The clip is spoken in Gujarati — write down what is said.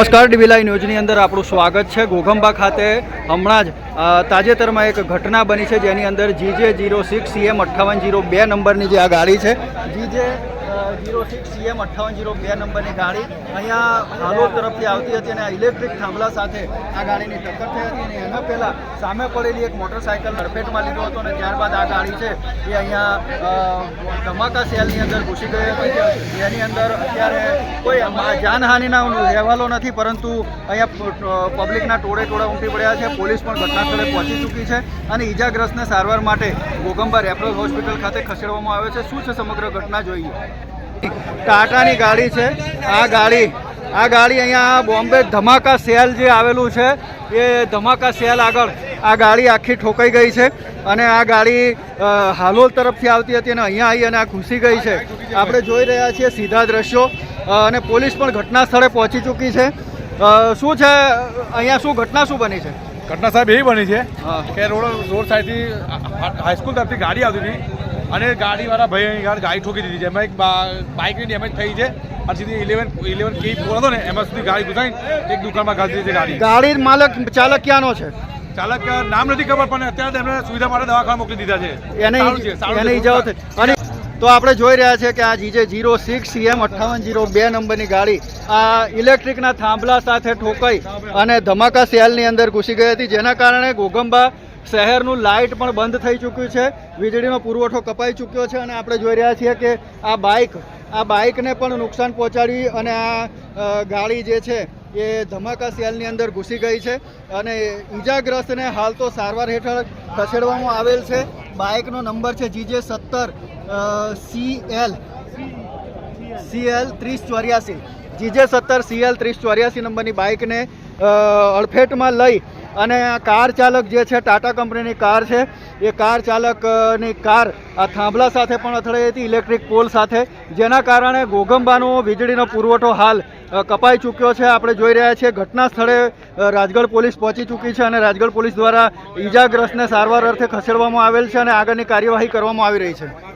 નમસ્કાર ડીવીલાઈ ન્યૂઝની અંદર આપણું સ્વાગત છે. ઘોઘંબા ખાતે હમણાં જ તાજેતરમાં એક ઘટના બની છે જેની અંદર જીજે જીરો સિક્સ, સીએમ અઠ્ઠાવન જીરો બે નંબરની જે આ ગાડી છે, જીજે જીરો સિક્સ સીએમ અઠ્ઠાવન જીરો બે નંબરની ગાડી અહીંયા હાલોલ તરફથી આવતી હતી અને ઇલેક્ટ્રિક થાંભલા સાથે આ ગાડીની ટક્કર થઈ હતી અને એના પહેલાં સામે પડેલી એક મોટરસાયકલ હડફેટમાં લીધો હતો અને ત્યારબાદ આ ગાડી છે એ અહીંયા ધમાકા સેલની અંદર ઘૂસી ગઈ હતી જેની અંદર અત્યારે કોઈ જાનહાનિના અહેવાલો નથી, પરંતુ અહીંયા પબ્લિકના ટોળે ટોળા ઉમટી પડ્યા છે. પોલીસ પણ ઘટનાસ્થળે પહોંચી ચૂકી છે અને ઈજાગ્રસ્તને સારવાર માટે ગોગંબા રેફરલ હોસ્પિટલ ખાતે ખસેડવામાં આવે છે. શું છે સમગ્ર ઘટના, જોઈએ. ટાટાની ગાડી છે. આ ગાડી આ ગાડી અહીંયા બોમ્બે ધમાકા સેલ જે આવેલું છે એ ધમાકા સેલ આગળ આ ગાડી આખી ઠોકાઈ ગઈ છે અને આ ગાડી હાલોલ તરફથી આવતી હતી અને અહીંયા આવી અને આ ઘૂસી ગઈ છે. આપણે જોઈ રહ્યા છીએ સીધા દ્રશ્યો અને પોલીસ પણ ઘટના સ્થળે પહોંચી ચૂકી છે. શું છે અહીંયા શું ઘટના શું બની છે? ઘટના સાહેબ એવી બની છે. કે રોડ રોડ સાઈડથી હાઈસ્કૂલ તરફથી ગાડી આવતી હતી. અને ગાડીવાળા ભાઈ આગળ ગાડી ઠોકી દીધી છે. એમાં એક બાઇકની ડેમેજ થઈ છે. અને સીધી ઇલેવન ઇલેવન કે ફોર હતો ને એમાં સુધી ગાડી ઘુસાઈને એક દુકાનમાં ઘાલી દીધી ગાડી. ગાડી માલક ચાલક ક્યાંનો છે. ચાલક નામ નથી ખબર પણ અત્યારે એમને સુવિધા માટે દવાખાના મોકલી દીધા છે. એને એને છે, ઈજાઓ થઈ અને તો આપણે જોઈ રહ્યા છે કે આ જીજે જીરો સિક્સ સીએમ અઠ્ઠાવન જીરો બે નંબરની ગાડી આ ઇલેક્ટ્રિકના થાંભલા સાથે ઠોકાઈ અને ધમાકા સેલની અંદર ઘૂસી ગઈ હતી જેના કારણે ઘોગંબા શહેરનું લાઇટ પણ બંધ થઈ ચૂક્યું છે. વીજળીનો પુરવઠો કપાઈ ચૂક્યો છે અને આપણે જોઈ રહ્યા છીએ કે આ બાઇક, આ બાઇકને પણ નુકસાન પહોંચાડી અને આ ગાડી જે છે એ ધમાકા સેલની અંદર ઘૂસી ગઈ છે અને ઈજાગ્રસ્તને હાલ તો સારવાર હેઠળ ખસેડવામાં આવેલ છે. બાઇકનો નંબર છે જીજે સત્તર સી એલ સીએલ ત્રીસ ચોર્યાસી. જીજે સત્તર સીએલ ત્રીસ ચોર્યાસી નંબરની બાઇકને અડફેટમાં લઈ અને કાર ચાલક જે છે ટાટા કંપનીની કાર છે. એ કાર ચાલકની કાર આ થાંભલા સાથે પણ અથડાઈ હતી, ઇલેક્ટ્રિક પોલ સાથે. જેના કારણે ગોગંબાનો વીજળીનો પુરવઠો હાલ કપાઈ ચૂક્યો છે. આપણે જોઈ રહ્યા છીએ, ઘટના સ્થળે રાજગઢ પોલીસ પહોંચી ચૂકી છે અને રાજગઢ પોલીસ દ્વારા ઈજાગ્રસ્તને સારવાર અર્થે ખસેડવામાં આવેલ છે અને આગળની કાર્યવાહી કરવામાં આવી રહી છે.